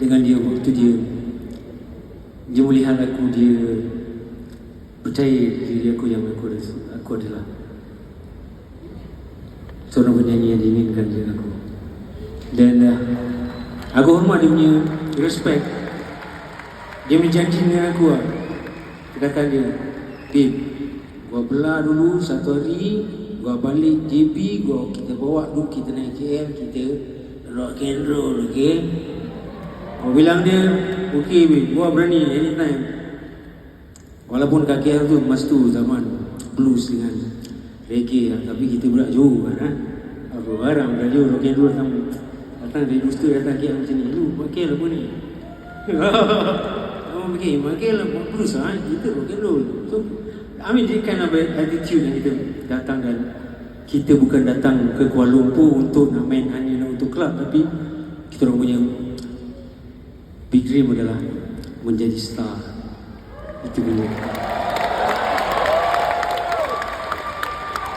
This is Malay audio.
dengan dia waktu dia dia melihat aku dia percaya diri aku yang aku aku adalah seorang penyanyi yang diinginkan dengan aku. Dan uh, aku hormat dia punya respect. Dia berjanji dengan aku lah dia kata dia Babe Gua belah dulu satu hari Gua balik JB Gua kita bawa dulu Kita naik KL Kita rock and roll Okay Gua bilang dia Okay babe Gua berani anytime. Walaupun kat KL tu Mas tu zaman Blues dengan Reggae lah. Tapi kita berak jauh kan ha? Apa barang berak jauh Rock and roll datang Datang dari Dusta Datang KL macam ni. Lu KL apa ni. Oh, okay, makin lah buat blues lah, kita rock and roll. So, I mean, dia kind of attitude yang kita datang dan kita bukan datang ke Kuala Lumpur untuk nak main hanya untuk club, tapi kita orang punya big dream adalah menjadi star. Itu dulu.